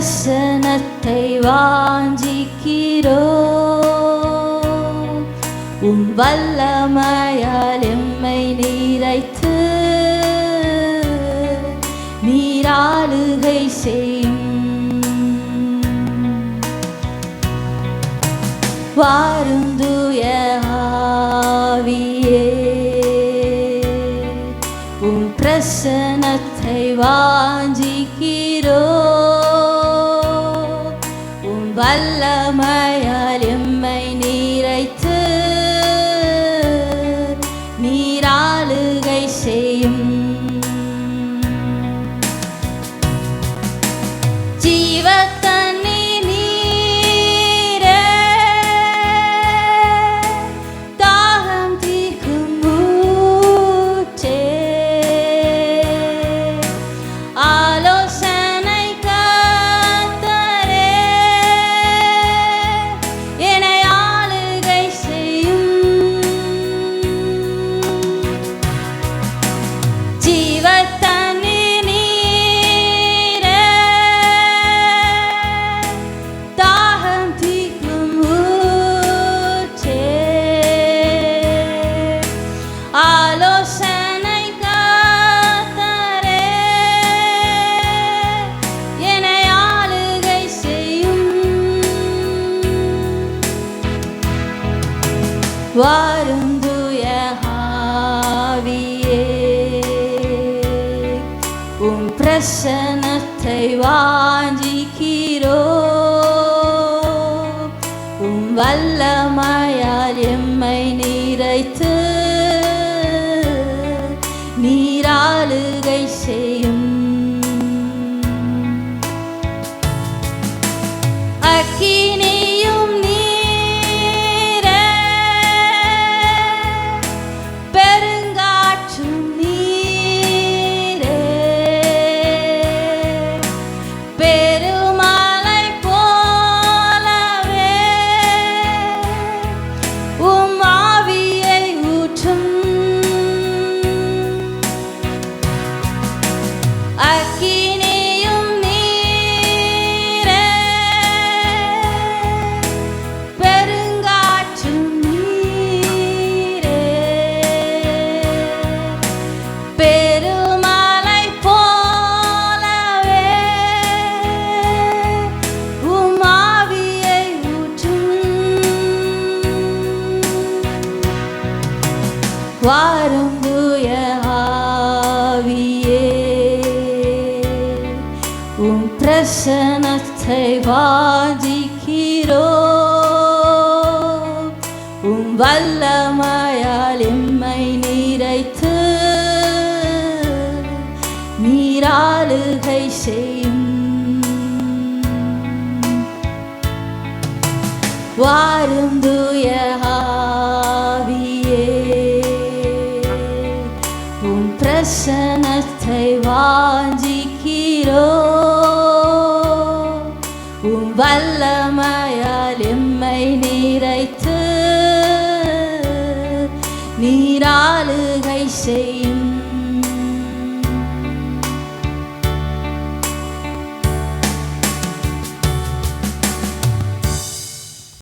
தரிசனத்தை வாஞ்சிக்கிறோ. உம் வல்லமையால் எம்மை நீரைத்து நீராளுகை செய்யும். வாருந்துய ஆவியே உம் பிரசனத்தை வாஞ்சிக்கிறோ. வல்லமையால் எம்மை நீரைத்து நீராளுகை செய்யும். ஜீவத்தன் வாருந்துய ஆவியே. உம் பிரசனத்தை வாஞ்சிக்கிறோ. உன் வல்லமையால் எம்மை நிறைத்து வாரும் ஆவியே உம் பிரசனத்தை வாஜிக்கிறோ உம் வல்லமையால் எம்மை நிறைத்து நீராளுகை செய்யும். வாரும் பிரசனத்தை வாஞ்சிக்கிறோ உம் வல்லமையால் எம்மை நிறைத்து நீராளுகை செய்யும்